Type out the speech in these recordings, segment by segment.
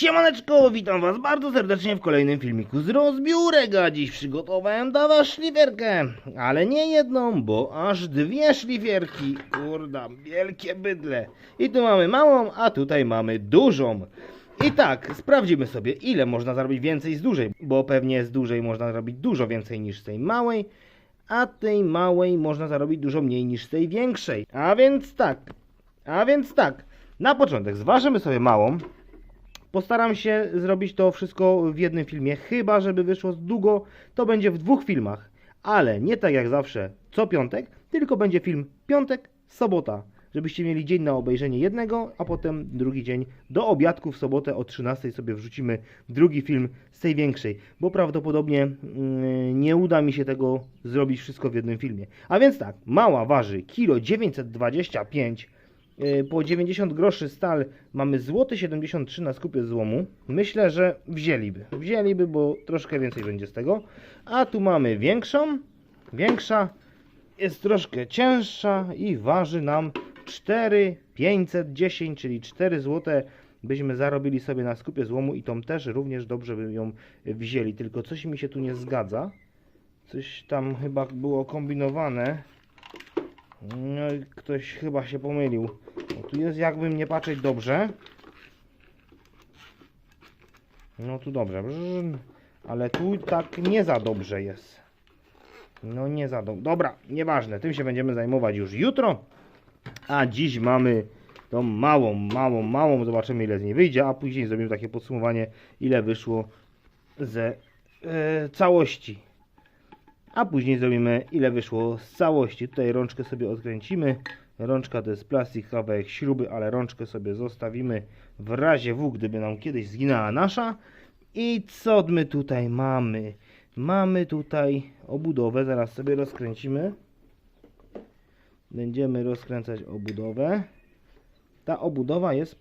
Siemaneczko, witam was bardzo serdecznie w kolejnym filmiku z rozbiórek, a dziś przygotowałem dla was szlifierkę, ale nie jedną, bo aż dwie szlifierki, kurda, wielkie bydle. I tu mamy małą, a tutaj mamy dużą. I tak, sprawdzimy sobie, ile można zarobić więcej z dużej, bo pewnie z dużej można zrobić dużo więcej niż z tej małej, a tej małej można zarobić dużo mniej niż z tej większej. A więc tak, a więc tak, na początek zważymy sobie małą, Postaram się zrobić to wszystko w jednym filmie, chyba żeby wyszło długo, to będzie w dwóch filmach. Ale nie tak jak zawsze co piątek, tylko będzie film piątek, sobota. Żebyście mieli dzień na obejrzenie jednego, a potem drugi dzień do obiadku w sobotę o 13 sobie wrzucimy drugi film z tej większej, bo prawdopodobnie mm, nie uda mi się tego zrobić wszystko w jednym filmie. A więc tak, mała waży kilo 925 Yy, po 90 groszy stal mamy złoty 73 na skupie złomu. Myślę, że wzięliby. Wzięliby, bo troszkę więcej będzie z tego. A tu mamy większą. Większa jest troszkę cięższa i waży nam 4,510, czyli 4 złote byśmy zarobili sobie na skupie złomu i tą też również dobrze by ją wzięli. Tylko coś mi się tu nie zgadza. Coś tam chyba było kombinowane. No ktoś chyba się pomylił. Tu jest jakby nie patrzeć dobrze. No tu dobrze. Ale tu tak nie za dobrze jest. No nie za dobrze. Dobra, nieważne. Tym się będziemy zajmować już jutro. A dziś mamy tą małą, małą, małą. Zobaczymy ile z niej wyjdzie. A później zrobimy takie podsumowanie ile wyszło ze e, całości a później zrobimy ile wyszło z całości. Tutaj rączkę sobie odkręcimy. Rączka to jest plastik, kawałek śruby, ale rączkę sobie zostawimy w razie W, gdyby nam kiedyś zginęła nasza. I co my tutaj mamy? Mamy tutaj obudowę, zaraz sobie rozkręcimy. Będziemy rozkręcać obudowę. Ta obudowa jest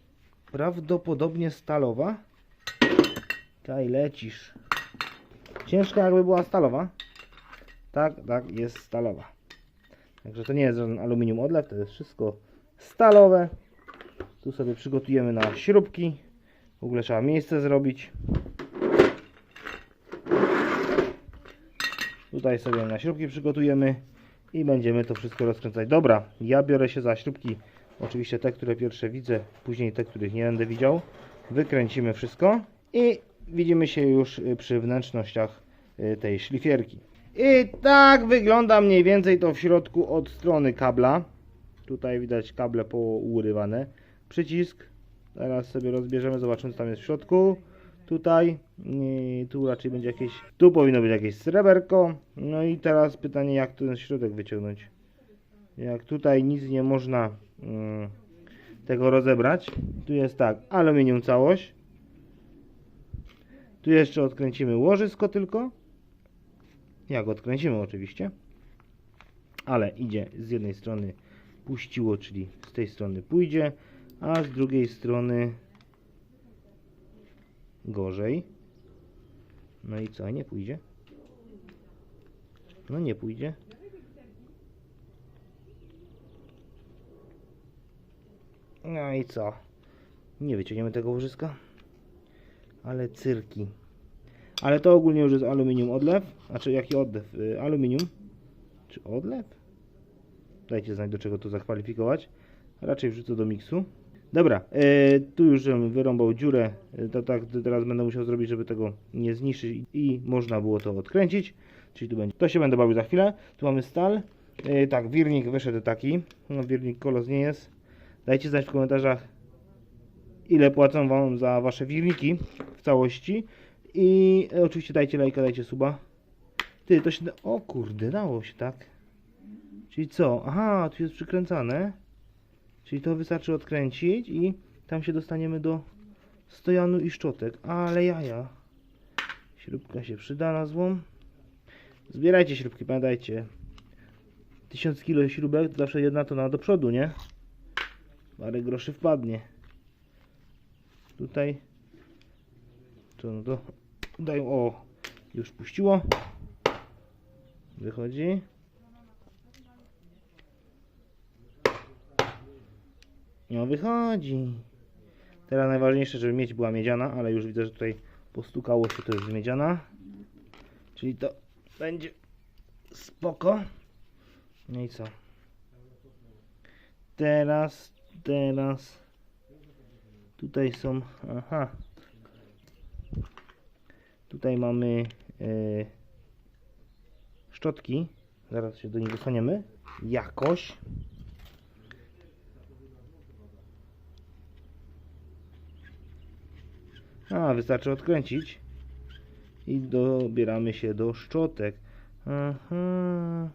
prawdopodobnie stalowa. Kaj lecisz. Ciężka jakby była stalowa. Tak, tak, jest stalowa. Także to nie jest żaden aluminium odlew, to jest wszystko stalowe. Tu sobie przygotujemy na śrubki. W ogóle trzeba miejsce zrobić. Tutaj sobie na śrubki przygotujemy i będziemy to wszystko rozkręcać. Dobra, ja biorę się za śrubki. Oczywiście te, które pierwsze widzę, później te, których nie będę widział. Wykręcimy wszystko i widzimy się już przy wnętrznościach y, tej szlifierki. I tak wygląda mniej więcej to w środku od strony kabla. Tutaj widać kable pourywane. Przycisk. Teraz sobie rozbierzemy, zobaczymy co tam jest w środku. Tutaj, i tu raczej będzie jakieś, tu powinno być jakieś sreberko. No i teraz pytanie jak ten środek wyciągnąć. Jak tutaj nic nie można mm, tego rozebrać. Tu jest tak, aluminium całość. Tu jeszcze odkręcimy łożysko tylko. Jak odkręcimy oczywiście. Ale idzie z jednej strony puściło, czyli z tej strony pójdzie, a z drugiej strony gorzej. No i co, nie pójdzie? No nie pójdzie. No i co? Nie wyciągniemy tego łożyska. Ale cyrki. Ale to ogólnie już jest aluminium odlew. Znaczy jaki odlew? Y, aluminium. Czy odlew? Dajcie znać do czego to zakwalifikować. Raczej wrzucę do miksu. Dobra, y, tu już wyrąbał dziurę. Y, to tak teraz będę musiał zrobić, żeby tego nie zniszczyć i można było to odkręcić. Czyli tu będzie. To się będę bawił za chwilę. Tu mamy stal. Y, tak, wirnik wyszedł taki. No, wirnik kolos nie jest. Dajcie znać w komentarzach, ile płacą wam za wasze wirniki w całości. I e, oczywiście dajcie lajka, dajcie suba. Ty, to się. O kurde, dało się tak. Czyli co? Aha, tu jest przykręcane. Czyli to wystarczy odkręcić i tam się dostaniemy do stojanu i szczotek. Ale jaja. Śrubka się przyda na złom. Zbierajcie śrubki, pamiętajcie. 1000 kg śrubek, to zawsze jedna tona do przodu, nie? Parę groszy wpadnie. Tutaj to, no to dają, o, już puściło. Wychodzi. No wychodzi. Teraz najważniejsze, żeby miedź była miedziana, ale już widzę, że tutaj postukało się, to jest miedziana. Czyli to będzie spoko. No i co? Teraz, teraz. Tutaj są, aha. Tutaj mamy e, szczotki. Zaraz się do nich dostaniemy. Jakoś. A, wystarczy odkręcić. I dobieramy się do szczotek. Aha.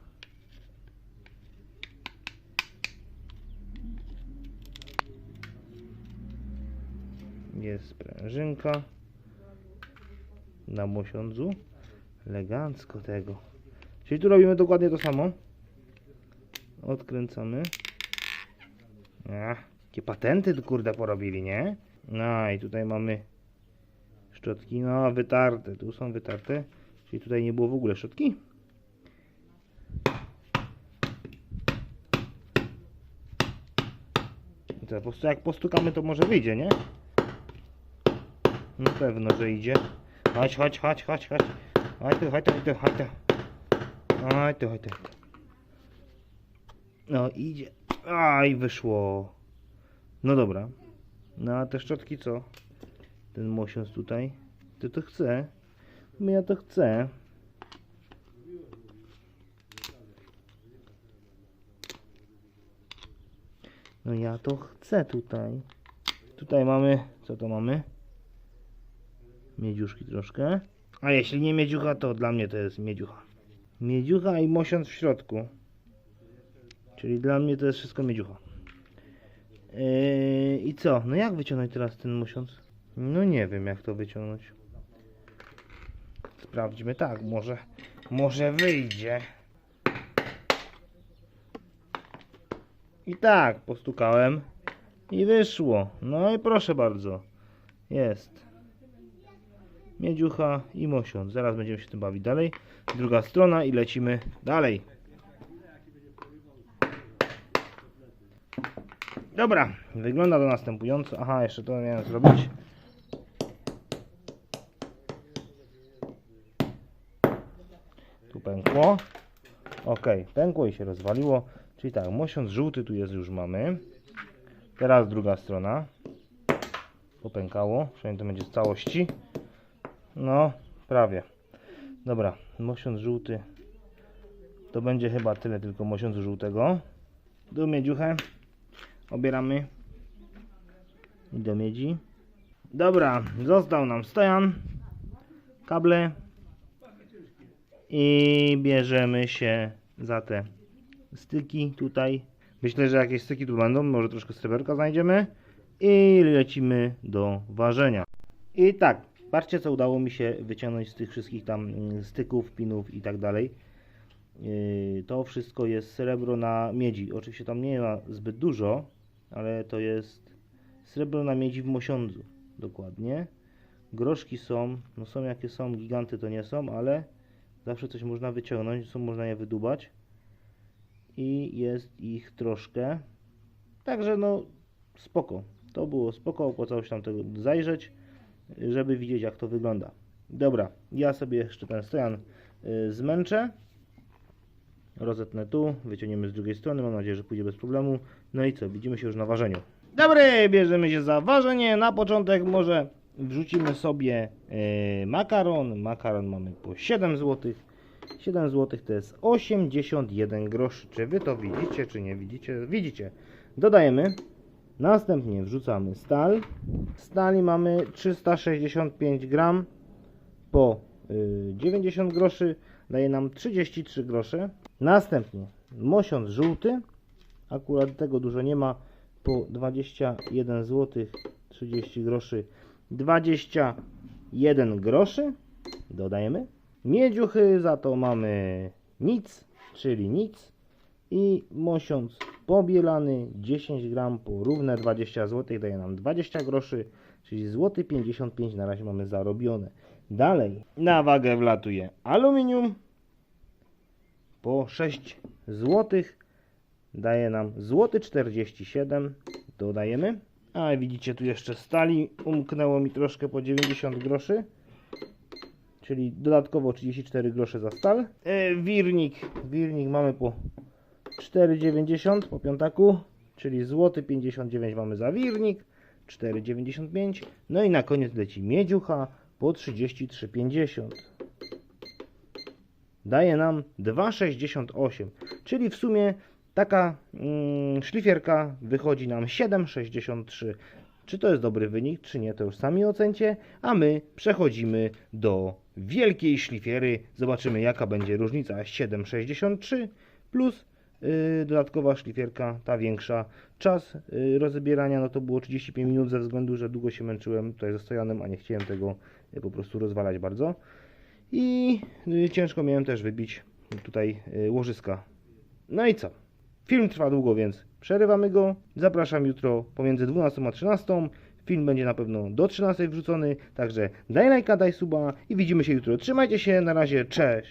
Jest sprężynka. Na mosiądzu. Elegancko tego. Czyli tu robimy dokładnie to samo. Odkręcamy. Ach, jakie patenty kurde porobili, nie? No i tutaj mamy szczotki, no wytarte, tu są wytarte. Czyli tutaj nie było w ogóle szczotki. To po prostu jak postukamy to może wyjdzie, nie? Na pewno, że idzie. Chodź, chodź, chodź, chodź, chodź. Chodź tu, chodź tu, chodź tu, chodź tu. Chodź tu, chodź tu. No idzie. Aj, wyszło. No dobra. No a te szczotki co? Ten mosiąc tutaj. Ty to chce? No ja to chcę. No ja to chcę tutaj. Tutaj mamy, co to mamy? Miedziuszki troszkę. A jeśli nie miedziucha, to dla mnie to jest miedziucha. Miedziucha i mosiąc w środku. Czyli dla mnie to jest wszystko miedziucha. Yy, I co? No jak wyciągnąć teraz ten mosiąc? No nie wiem jak to wyciągnąć. Sprawdźmy tak, może, może wyjdzie. I tak, postukałem i wyszło. No i proszę bardzo. Jest. Miedziucha i mosiąc. Zaraz będziemy się tym bawić dalej. Druga strona i lecimy dalej. Dobra, wygląda to następująco. Aha, jeszcze to miałem zrobić. Tu pękło. Ok, pękło i się rozwaliło. Czyli tak, mosiąc żółty tu jest już mamy. Teraz druga strona. Popękało. Przynajmniej to będzie z całości. No, prawie. Dobra, mosiąc żółty. To będzie chyba tyle tylko mosiąc żółtego. Do miedziuchę. Obieramy. I do miedzi. Dobra, został nam stojan. Kable. I bierzemy się za te styki tutaj. Myślę, że jakieś styki tu będą. Może troszkę sreberka znajdziemy. I lecimy do ważenia. I tak, patrzcie co udało mi się wyciągnąć z tych wszystkich tam mm, styków, pinów i tak dalej. Yy, To wszystko jest srebro na miedzi. Oczywiście tam nie ma zbyt dużo, ale to jest srebro na miedzi w mosiądzu. Dokładnie. Groszki są, no są jakie są, giganty to nie są, ale zawsze coś można wyciągnąć, są można je wydubać. I jest ich troszkę. Także no spoko. To było spoko, opłacało się tam tego zajrzeć, żeby widzieć jak to wygląda. Dobra, ja sobie jeszcze ten stojan y, zmęczę. Rozetnę tu, wyciągniemy z drugiej strony, mam nadzieję, że pójdzie bez problemu. No i co, widzimy się już na ważeniu. Dobry, bierzemy się za ważenie. Na początek może wrzucimy sobie y, makaron. Makaron mamy po 7 zł. 7 zł to jest 81 groszy. Czy wy to widzicie, czy nie widzicie? Widzicie. Dodajemy. Następnie wrzucamy stal. Stali mamy 365 gram po y, 90 groszy. Daje nam 33 grosze. Następnie mosiąc żółty. Akurat tego dużo nie ma. Po 21 zł 30 groszy. 21 groszy. Dodajemy. Miedziuchy za to mamy nic, czyli nic. I mosiąc pobielany 10 gram po równe 20 zł daje nam 20 groszy, czyli złoty 55 na razie mamy zarobione. Dalej na wagę wlatuje aluminium po 6 zł daje nam złoty 47 dodajemy A widzicie tu jeszcze stali, umknęło mi troszkę po 90 groszy. Czyli dodatkowo 34 grosze za stal. E, wirnik, wirnik mamy po 4,90 po piątaku, czyli złoty 59 mamy za wirnik, 4,95. No i na koniec leci miedziucha po 33,50. Daje nam 2,68, czyli w sumie taka mm, szlifierka wychodzi nam 7,63. Czy to jest dobry wynik, czy nie, to już sami ocencie, a my przechodzimy do wielkiej szlifiery. Zobaczymy jaka będzie różnica 7,63 plus dodatkowa szlifierka, ta większa. Czas yy, rozbierania no to było 35 minut ze względu, że długo się męczyłem tutaj ze stojanem, a nie chciałem tego yy, po prostu rozwalać bardzo. I ciężko miałem też wybić tutaj łożyska. No i co? Film trwa długo, więc przerywamy go. Zapraszam jutro pomiędzy 12 a 13. Film będzie na pewno do 13 wrzucony, także daj lajka, daj suba i widzimy się jutro. Trzymajcie się, na razie, cześć!